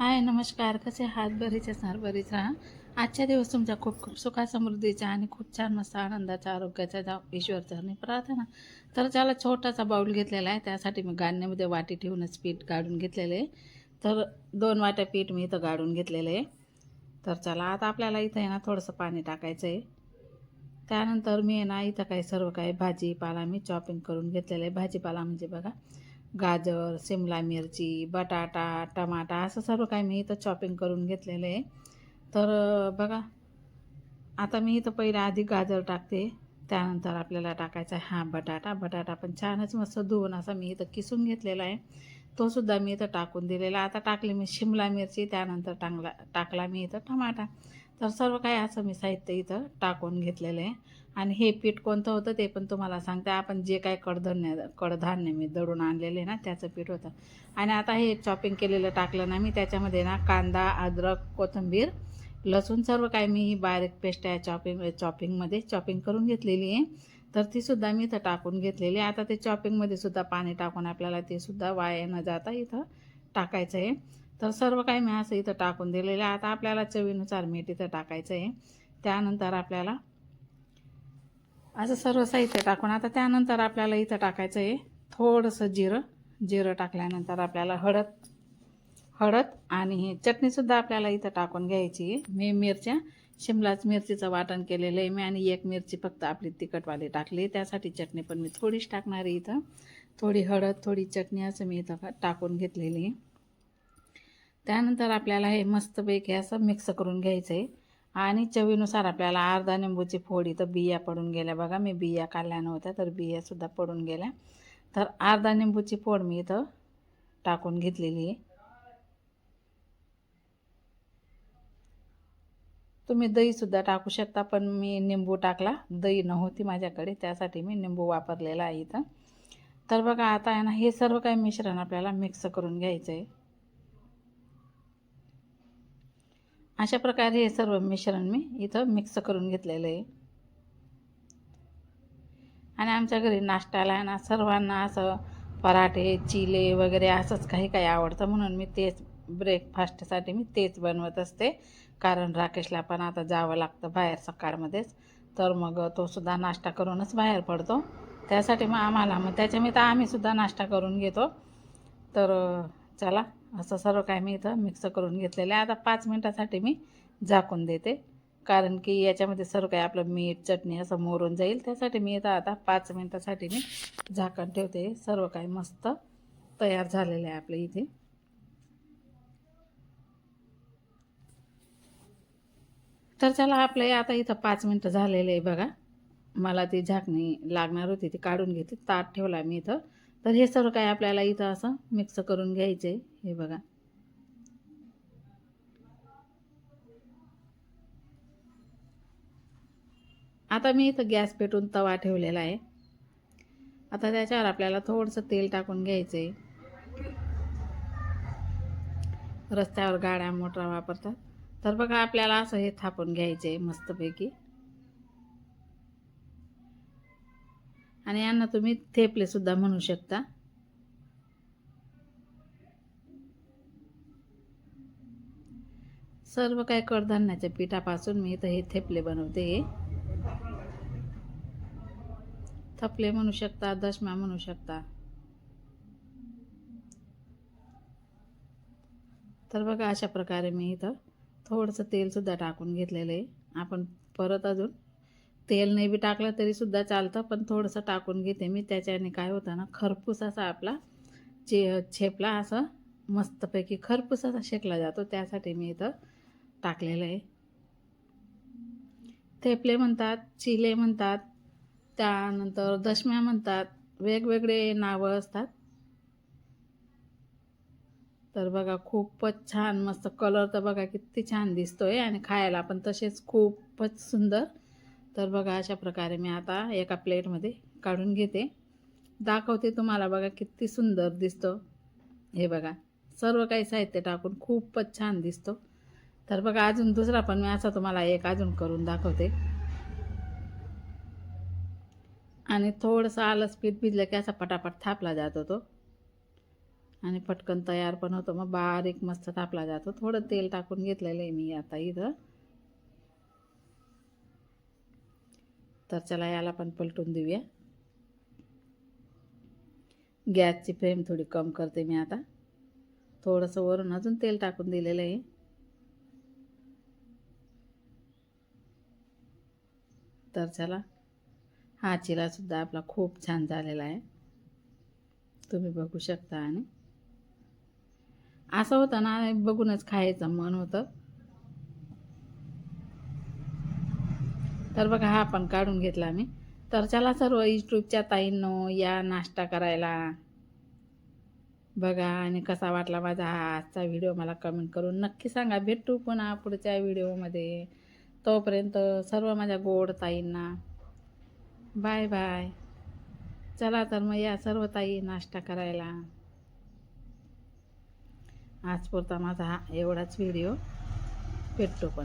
हाय नमस्कार. कसे आहात? बरेच असणार बरेच राहा आजच्या दिवस तुमच्या खूप खूप सुखा समृद्धीचा आणि खूप छान मस्त आनंदाचा आरोग्याचा जा आणि प्रार्थना. तर त्याला छोटासा बाऊल घेतलेला आहे त्यासाठी मी गाण्यामध्ये वाटी ठेवूनच पीठ गाडून घेतलेलं आहे. तर दोन वाट्या पीठ मी इथं गाडून घेतलेलं आहे. तर चला आता आपल्याला इथं आहे ना थोडंसं पाणी टाकायचं आहे. त्यानंतर मी आहे ना इथं काही सर्व काही भाजीपाला मी चॉपिंग करून घेतलेलं आहे. भाजीपाला म्हणजे बघा गाजर शिमला मिरची बटाटा टमाटा असं सर्व काही मी इथं चॉपिंग करून घेतलेलं आहे. तर बघा आता मी इथं पहिलं आधी गाजर टाकते. त्यानंतर आपल्याला टाकायचा आहे हा बटाटा. बटाटा पण छानच मस्त धुवून असा मी इथं किसून घेतलेला आहे. तोसुद्धा मी इथं टाकून दिलेला. आता टाकली मी शिमला मिरची त्यानंतर टांगला टाकला मी इथं टमाटा. तर सर्व काही असं मी साहित्य इथं टाकून घेतलेलं आहे. आणि हे पीठ कोणतं होतं ते पण तुम्हाला सांगते. आपण जे काय कडधान्य कडधान्य मी दळून आणलेले ना त्याचं पीठ होतं. आणि आता हे चॉपिंग केलेलं टाकलं ना मी त्याच्यामध्ये ना कांदा अद्रक कोथिंबीर लसूण सर्व काय मी ही बारीक पेस्ट आहे चॉपिंग चॉपिंगमध्ये चॉपिंग करून घेतलेली आहे. तर ती सुद्धा मी इथं टाकून घेतलेली आहे. आता ते चॉपिंगमध्ये सुद्धा पाणी टाकून आपल्याला ते सुद्धा वाया न जाता इथं टाकायचं आहे. तर सर्व काही मी असं इथं टाकून दिलेलं आहे. आता आपल्याला चवीनुसार मीठ इथं टाकायचं आहे. त्यानंतर आपल्याला असं सर्व साहित्य टाकून आता त्यानंतर आपल्याला इथं टाकायचं आहे थोडंसं जिरं. जिरं टाकल्यानंतर आपल्याला हळद हळद आणि हे चटणीसुद्धा आपल्याला इथं टाकून घ्यायची आहे. मी मिरच्या शिमलाच मिरचीचं वाटण केलेलं आहे मी आणि एक मिरची फक्त आपली तिखटवाली टाकली त्यासाठी चटणी पण मी थोडीच टाकणार आहे इथं. थोडी हळद थोडी चटणी असं मी इथं टाकून घेतलेली आहे. त्यानंतर आपल्याला हे मस्तपैकी असं मिक्स करून घ्यायचं आहे. आणि चवीनुसार आपल्याला अर्धा निंबूची फोड इथं बिया पडून गेल्या. बघा मी बिया काढल्या नव्हत्या तर बियासुद्धा पडून गेल्या. तर अर्धा निंबूची फोड मी इथं टाकून घेतलेली आहे. तुम्ही दहीसुद्धा टाकू शकता पण मी निंबू टाकला. दही नव्हती माझ्याकडे त्यासाठी मी निंबू वापरलेला आहे इथं. तर बघा आता आहे ना हे सर्व काही मिश्रण आपल्याला मिक्स करून घ्यायचं आहे अशा प्रकारे हे सर्व मिश्रण मी इथं मिक्स करून घेतलेलं आहे. आणि आमच्या घरी नाश्त्याला आहे ना सर्वांना असं पराठे चिले वगैरे असंच काही काही आवडतं म्हणून मी तेच ब्रेकफास्टसाठी मी तेच बनवत असते. कारण राकेशला पण आता जावं लागतं बाहेर सकाळमध्येच. तर मग तो सुद्धा नाश्ता करूनच बाहेर पडतो. त्यासाठी मग आम्हाला मग त्याच्यामध्ये तर आम्हीसुद्धा नाश्ता करून घेतो. तर चला असं सर्व काय मी इथं मिक्स करून घेतलेलं आहे. आता पाच मिनटासाठी मी झाकून देते. कारण की याच्यामध्ये सर्व काही आपलं मीठ चटणी असं मोरून जाईल. त्यासाठी मी इथं आता पाच मिनटासाठी मी झाकण ठेवते. सर्व काही मस्त तयार झालेलं आहे आपलं इथे. तर चला आपलं आता इथं पाच मिनटं झालेले आहे बघा. मला ती झाकणी लागणार होती ती काढून घेते. ताट ठेवला मी इथं. तर हे सर्व काय आपल्याला इथं असं मिक्स करून घ्यायचं आहे हे बघा. आता मी इथं गॅस पेटून तवा ठेवलेला आहे. आता त्याच्यावर आपल्याला थोडंसं तेल टाकून घ्यायचं आहे रस्त्यावर गाड्या मोटर वापरतात. तर बघा आपल्याला असं हे थापून घ्यायचं आहे मस्तपैकी. आणि यांना तुम्ही थेपले सुद्धा म्हणू शकता. सर्व काही कडधान्याच्या पिठापासून मी इथं हे थेपले बनवते. थपले म्हणू शकता दशम्या म्हणू शकता. तर बघा अशा प्रकारे मी इथं थोडंसं तेलसुद्धा टाकून घेतलेलं आहे. आपण परत अजून तेल नाही बी टाकलं तरीसुद्धा चालतं पण थोडंसं टाकून घेते मी. त्याच्याने काय होतं ना खरपूस असा आपला चे छेपला असं मस्तपैकी खरपूस असा शेकला जातो. त्यासाठी मी इथं टाकलेलं आहे. थेपले म्हणतात चिले म्हणतात त्यानंतर दशम्या म्हणतात वेगवेगळे नावं असतात. तर बघा खूपच छान मस्त कलर तर बघा किती छान दिसतोय आणि खायला पण तसेच खूपच सुंदर. तर बघा अशा प्रकारे मी आता एका प्लेटमध्ये काढून घेते. दाखवते तुम्हाला बघा किती सुंदर दिसतो. हे बघा सर्व काही साहित्य टाकून खूपच छान दिसतो. तर बघा अजून दुसरा पण मी असा तुम्हाला एक अजून करून दाखवते. आणि थोडंसं आलंच पीठ भिजलं की असा पटापट थापला जातो तो आणि पटकन तयार पण होतो. मग बारीक मस्त तापला जातो. थोडं तेल टाकून घेतलेलं आहे मी आता इथं. तर चला याला पण पलटून देऊया. गॅसची फ्लेम थोडी कम करते मी आता. थोडंसं वरून अजून तेल टाकून दिलेलं आहे. तर चला हा चिरासुद्धा आपला खूप छान झालेला आहे. तुम्ही बघू शकता आणि असं होतं ना बघूनच खायचं मन होतं. तर बघा हा पण काढून घेतला मी. तर चला सर्व यूट्यूबच्या ताईंनो या नाश्ता करायला. बघा आणि कसा वाटला माझा हा आजचा व्हिडिओ मला कमेंट करून नक्की सांगा. भेटू पुन्हा पुढच्या व्हिडिओमध्ये. तोपर्यंत सर्व माझ्या गोड ताईंना बाय बाय. चला तर मग या सर्व ताई नाश्ता करायला. आजपुरता माझा हा एवढाच व्हिडिओ भेटतो पण.